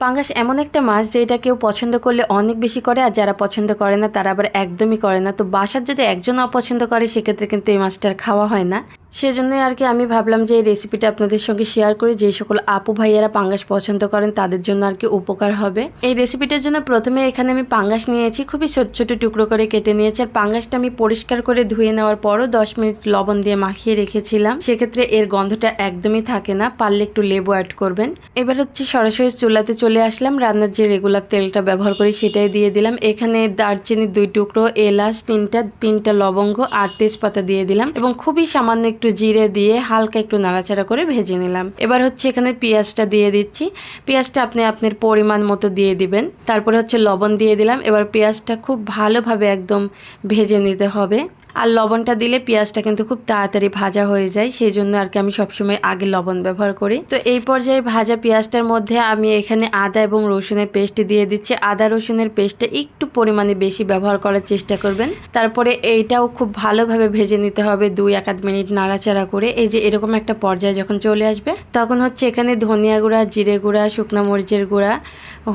পাঙ্গাস এমন একটা মাছ যেটা কেউ পছন্দ করলে অনেক বেশি করে, আর যারা পছন্দ করে না তারা আবার একদমই করে না। তো বাসার যদি একজন অপছন্দ করে, সেক্ষেত্রে কিন্তু এই মাছটার খাওয়া হয় না। সেজন্যই আর কি আমি ভাবলাম যে এই রেসিপিটা আপনাদের সঙ্গে শেয়ার করি, যে সকল আপু ভাইয়ারা পাঙ্গাস পছন্দ করেন তাদের জন্য আর কি উপকার হবে। এই রেসিপিটার জন্য প্রথমে এখানে আমি পাঙ্গাস নিয়েছি, খুবই ছোট ছোট টুকরো করে কেটে নিয়েছি। আর পাঙ্গাসটা আমি পরিষ্কার করে ধুয়ে নেওয়ার পরও দশ মিনিট লবণ দিয়ে মাখিয়ে রেখেছিলাম। সেক্ষেত্রে এর গন্ধটা একদমই থাকে না, পারলে একটু লেবু অ্যাড করবেন। এবার হচ্ছে সরাসরি চুলাতে চলে আসলাম, রান্নার যে রেগুলার তেলটা ব্যবহার করি সেটাই দিয়ে দিলাম। এখানে দারচিনি দুই টুকরো, এলাচ তিনটা তিনটা লবঙ্গ আর তেজপাতা দিয়ে দিলাম। এবং খুবই সামান্য একটু জিরে দিয়ে হালকা একটু নাড়াচাড়া করে ভেজে নিলাম। এবার হচ্ছে এখানে পেঁয়াজটা দিয়ে দিচ্ছি। পেঁয়াজটা আপনি আপনার পরিমাণ মতো দিয়ে দিবেন। তারপরে হচ্ছে লবণ দিয়ে দিলাম। এবার পেঁয়াজটা খুব ভালোভাবে একদম ভেজে নিতে হবে। আর লবণটা দিলে পেঁয়াজটা কিন্তু খুব তাড়াতাড়ি ভাজা হয়ে যায় সেই জন্য আর কি আমি সবসময় আগে লবণ ব্যবহার করি। তো এই পর্যায়ে ভাজা পেঁয়াজটার মধ্যে আমি এখানে আদা এবং রসুনের পেস্ট দিয়ে দিচ্ছি। আদা রসুনের পেস্টটা একটু পরিমাণে বেশি ব্যবহার করার চেষ্টা করবেন। তারপরে এইটাও খুব ভালোভাবে ভেজে নিতে হবে দুই এক আধ মিনিট নাড়াচাড়া করে। এই যে এরকম একটা পর্যায়ে যখন চলে আসবে, তখন হচ্ছে এখানে ধনিয়া গুঁড়া, জিরে গুঁড়া, শুকনো মরিচের গুঁড়া,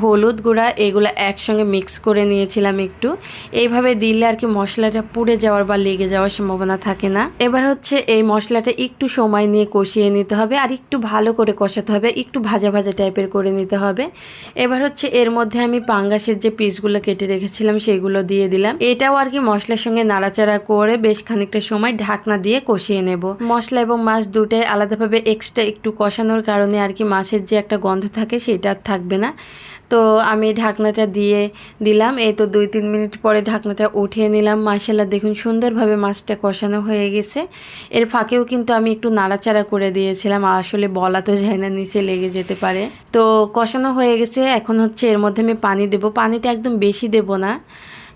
হলুদ গুঁড়া এগুলো একসঙ্গে মিক্স করে নিয়েছিলাম একটু। এইভাবে দিলে আর কি মশলাটা পুড়ে যাওয়ার বা লেগে যাওয়ার সম্ভাবনা থাকে না। এবার হচ্ছে এই মশলাটা একটু সময় নিয়ে কষিয়ে নিতে হবে আর একটু ভালো করে কষাতে হবে, একটু ভাজা ভাজা টাইপের করে নিতে হবে। এবার হচ্ছে এর মধ্যে আমি পাঙ্গাসের যে পিসগুলো কেটে রেখেছিলাম সেগুলো দিয়ে দিলাম। এটাও আর কি মশলার সঙ্গে নাড়াচাড়া করে বেশ খানিকটা সময় ঢাকনা দিয়ে কষিয়ে নেব। মশলা এবং মাছ দুটাই আলাদাভাবে এক্সট্রা একটু কষানোর কারণে আর কি মাছের যে একটা গন্ধ থাকে সেটা থাকবে না। তো আমি ঢাকনাটা দিয়ে দিলাম। এই তো দুই তিন মিনিট পরে ঢাকনাটা উঠিয়ে নিলাম। মাসাল্লাহ দেখুন সুন্দরভাবে মাছটা কষানো হয়ে গেছে। এর ফাঁকেও কিন্তু আমি একটু নাড়াচাড়া করে দিয়েছিলাম। আসলে বলা তো যায় না, নিচে লেগে যেতে পারে। তো কষানো হয়ে গেছে। এখন হচ্ছে এর মধ্যে আমি পানি দেব। পানিটা একদম বেশি দেব না।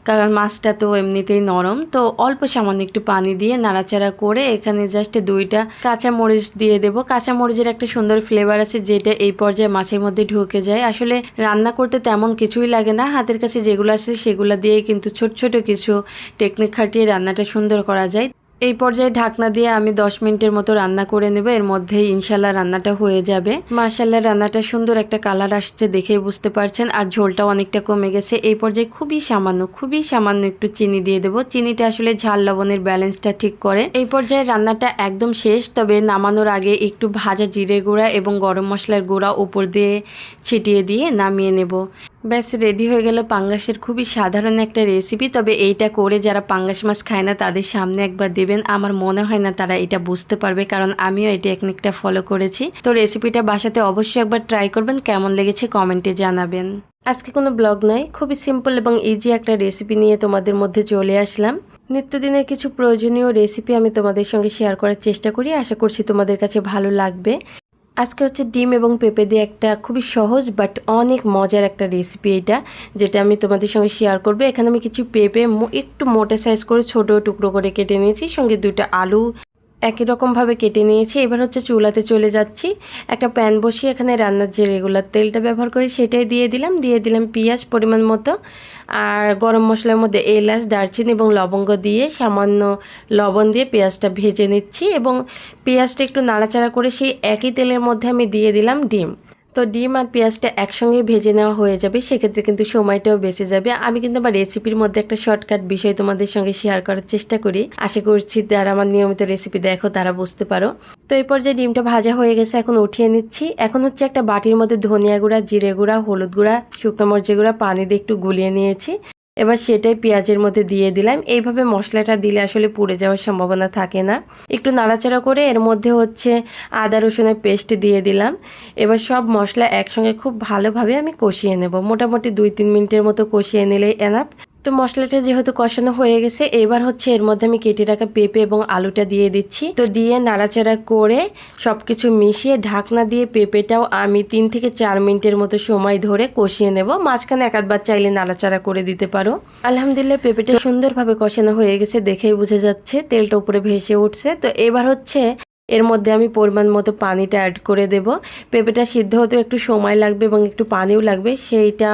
কারণ মাছটা তো এমনিতেই নরম। তো অল্প সামান্য একটু পানি দিয়ে নাড়াচাড়া করে এখানে জাস্ট দুইটা কাঁচা মরিচ দিয়ে দেবো। কাঁচা মরিচের একটা সুন্দর ফ্লেভার আছে যেটা এই পর্যায়ে মাছের মধ্যে ঢুকে যায়। আসলে রান্না করতে তেমন কিছুই লাগে না। হাতের কাছে যেগুলো আছে সেগুলো দিয়ে কিন্তু ছোট ছোট কিছু টেকনিক খাটিয়ে রান্নাটা সুন্দর করা যায়। এই পর্যায়ে ঢাকনা দিয়ে আমি দশ মিনিটের মতো রান্না করে নেব। এর মধ্যে ইনশাল্লাহ রান্নাটা হয়ে যাবে। মাশাল্লাহ রান্নাটা সুন্দর একটা কালার আসছে দেখেই বুঝতে পারছেন। আর ঝোলটাও অনেকটা কমে গেছে। এই পর্যায়ে খুবই সামান্য খুবই সামান্য একটু চিনি দিয়ে দেবো। চিনিটা আসলে ঝাল লবণের ব্যালেন্সটা ঠিক করে। এই পর্যায়ে রান্নাটা একদম শেষ, তবে নামানোর আগে একটু ভাজা জিরে গুঁড়া এবং গরম মশলার গুঁড়া উপর দিয়ে ছিটিয়ে দিয়ে নামিয়ে নেব। ব্যাস রেডি হয়ে গেল পাঙ্গাসের খুবই সাধারণ একটা রেসিপি তবে এইটা করে যারা পাঙ্গাস মাছ খায় না, তাদের সামনে একবার দেবেন। আমার মনে হয় না তারা এটা বুঝতে পারবে, কারণ আমিও এই টেকনিকটা ফলো করেছি। তো রেসিপিটা বাসাতে অবশ্যই একবার ট্রাই করবেন, কেমন লেগেছে কমেন্টে জানাবেন। আজকে কোনো ব্লগ নয় খুবই সিম্পল এবং ইজি একটা রেসিপি নিয়ে তোমাদের মধ্যে চলে আসলাম। নিত্যদিনের কিছু প্রয়োজনীয় রেসিপি আমি তোমাদের সঙ্গে শেয়ার করার চেষ্টা করি, আশা করছি তোমাদের কাছে ভালো লাগবে। আজকে হচ্ছে ডিম এবং পেঁপে দিয়ে একটা খুবই সহজ বাট অনেক মজার একটা রেসিপি এটা, যেটা আমি তোমাদের সঙ্গে শেয়ার করব। এখানে আমি কিছু পেঁপে একটু মোটা সাইজ করে ছোট টুকরো করে কেটে নিয়েছি, সঙ্গে দুইটা আলু একই রকমভাবে কেটে নিয়েছি। এবার হচ্ছে চুলাতে চলে যাচ্ছি। একটা প্যান বসিয়ে এখানে রান্নার যে রেগুলার তেলটা ব্যবহার করি সেটাই দিয়ে দিলাম। দিয়ে দিলাম পেঁয়াজ পরিমাণ মতো আর গরম মশলার মধ্যে এলাচ, দারচিনি এবং লবঙ্গ দিয়ে সামান্য লবণ দিয়ে পেঁয়াজটা ভেজে নিচ্ছি এবং পেঁয়াজটা একটু নাড়াচাড়া করে সেই একই তেলের মধ্যে আমি দিয়ে দিলাম ডিম। তো ডিম আর পেঁয়াজটা একসঙ্গে ভেজে নেওয়া হয়ে যাবে, সেক্ষেত্রে কিন্তু সময়টাও বেঁচে যাবে। আমি কিন্তু আমার রেসিপির মধ্যে একটা শর্টকাট বিষয় তোমাদের সঙ্গে শেয়ার করার চেষ্টা করি। আশা করছি যারা আমার নিয়মিত রেসিপি দেখো, তারা বুঝতে পারো। তো এরপর যে ডিমটা ভাজা হয়ে গেছে, এখন উঠিয়ে নিচ্ছি। এখন হচ্ছে একটা বাটির মধ্যে ধনিয়া গুঁড়া, জিরে গুঁড়া, হলুদ গুঁড়া, শুকনো মরচে গুঁড়া, পানি দিয়ে একটু গুলিয়ে নিয়েছি। এবার সেটাই পেঁয়াজের মধ্যে দিয়ে দিলাম। এইভাবে মশলাটা দিলে আসলে পুড়ে যাওয়ার সম্ভাবনা থাকে না। একটু নাড়াচাড়া করে এর মধ্যে হচ্ছে আদা রসুনের পেস্ট দিয়ে দিলাম। এবার সব মশলা একসঙ্গে খুব ভালোভাবে আমি কষিয়ে নেব। মোটামুটি দুই তিন মিনিটের মতো কষিয়ে নিলেই এনাফ তো মশলাটা যেহেতু কষানো হয়ে গেছে, এবার হচ্ছে এর মধ্যে আমি কেটে রাখা পেঁপে এবং আলুটা দিয়ে দিচ্ছি। তো দিয়ে নাড়াচাড়া করে সব কিছু মিশিয়ে ঢাকনা দিয়ে পেঁপেটাও আমি তিন থেকে চার মিনিটের মতো সময় ধরে কষিয়ে নেব। মাঝখানে এক আধবার চাইলে নাড়াচাড়া করে দিতে পারো। আলহামদুলিল্লাহ, পেঁপেটা সুন্দরভাবে কষানো হয়ে গেছে, দেখেই বোঝা যাচ্ছে তেলটা উপরে ভেসে উঠছে। তো এবার হচ্ছে এর মধ্যে আমি পরিমাণ মতো পানিটা অ্যাড করে দেব। পেঁপেটা সিদ্ধ হতে একটু সময় লাগবে এবং একটু পানিও লাগবে, সেইটা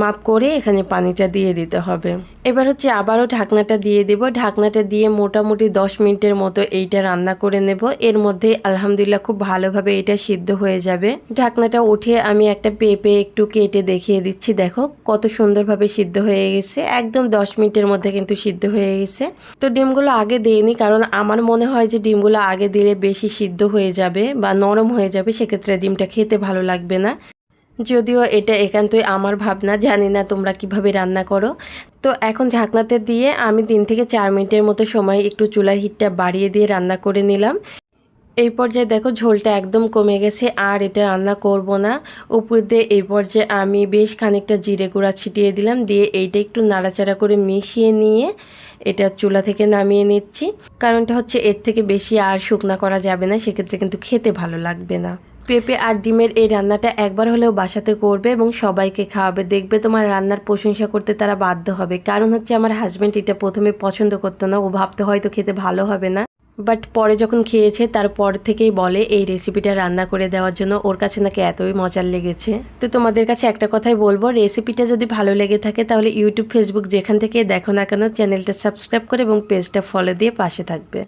মাপ করে এখানে পানিটা দিয়ে দিতে হবে। এবার হচ্ছে আবারও ঢাকনাটা দিয়ে দেব। ঢাকনাটা দিয়ে মোটামুটি দশ মিনিটের মতো এইটা রান্না করে নেব। এর মধ্যে আলহামদুলিল্লাহ খুব ভালোভাবে এটা সিদ্ধ হয়ে যাবে। ঢাকনাটা উঠিয়ে আমি একটা পেঁপে একটু কেটে দেখিয়ে দিচ্ছি। দেখো কত সুন্দরভাবে সিদ্ধ হয়ে গেছে। একদম দশ মিনিটের মধ্যে কিন্তু সিদ্ধ হয়ে গেছে। তো ডিমগুলো আগে দিইনি কারণ আমার মনে হয় যে ডিমগুলো আগে দিলে বেশি সিদ্ধ হয়ে যাবে বা নরম হয়ে যাবে। সেক্ষেত্রে ডিমটা খেতে ভালো লাগবে না। যদিও এটা একান্তই আমার ভাবনা, জানি না তোমরা কীভাবে রান্না করো। তো এখন ঢাকনাতে দিয়ে আমি তিন থেকে চার মিনিটের মতো সময় একটু চুলার হিটটা বাড়িয়ে দিয়ে রান্না করে নিলাম। এই পর্যায়ে দেখো ঝোলটা একদম কমে গেছে, আর এটা রান্না করব না। উপর দিয়ে এই পর্যায়ে আমি বেশ খানিকটা জিরে গুঁড়া ছিটিয়ে দিলাম, দিয়ে এইটা একটু নাড়াচাড়া করে মিশিয়ে নিয়ে এটা চুলা থেকে নামিয়ে নিচ্ছি। কারণটা হচ্ছে এর থেকে বেশি আর শুকনা করা যাবে না, সেক্ষেত্রে কিন্তু খেতে ভালো লাগবে না। পেঁপে আর ডিমের এই রান্নাটা একবার হলেও বাসাতে করবে এবং সবাইকে খাওয়াবে। দেখবে তোমার রান্নার প্রশংসা করতে তারা বাধ্য হবে। কারণ হচ্ছে আমার হাজব্যান্ড এটা প্রথমে পছন্দ করতো না। ও ভাবতে হয়তো খেতে ভালো হবে না। বাট পরে যখন খেয়েছে, তারপর থেকেই বলে এই রেসিপিটা রান্না করে দেওয়ার জন্য ওর কাছে নাকি এতই মজার লেগেছে। তো তোমাদের কাছে একটা কথাই বলব রেসিপিটা যদি ভালো লেগে থাকে তাহলে ইউটিউব ফেসবুক যেখান থেকে দেখো না কেন চ্যানেলটা সাবস্ক্রাইব করে এবং পেজটা ফলো দিয়ে পাশে থাকবে।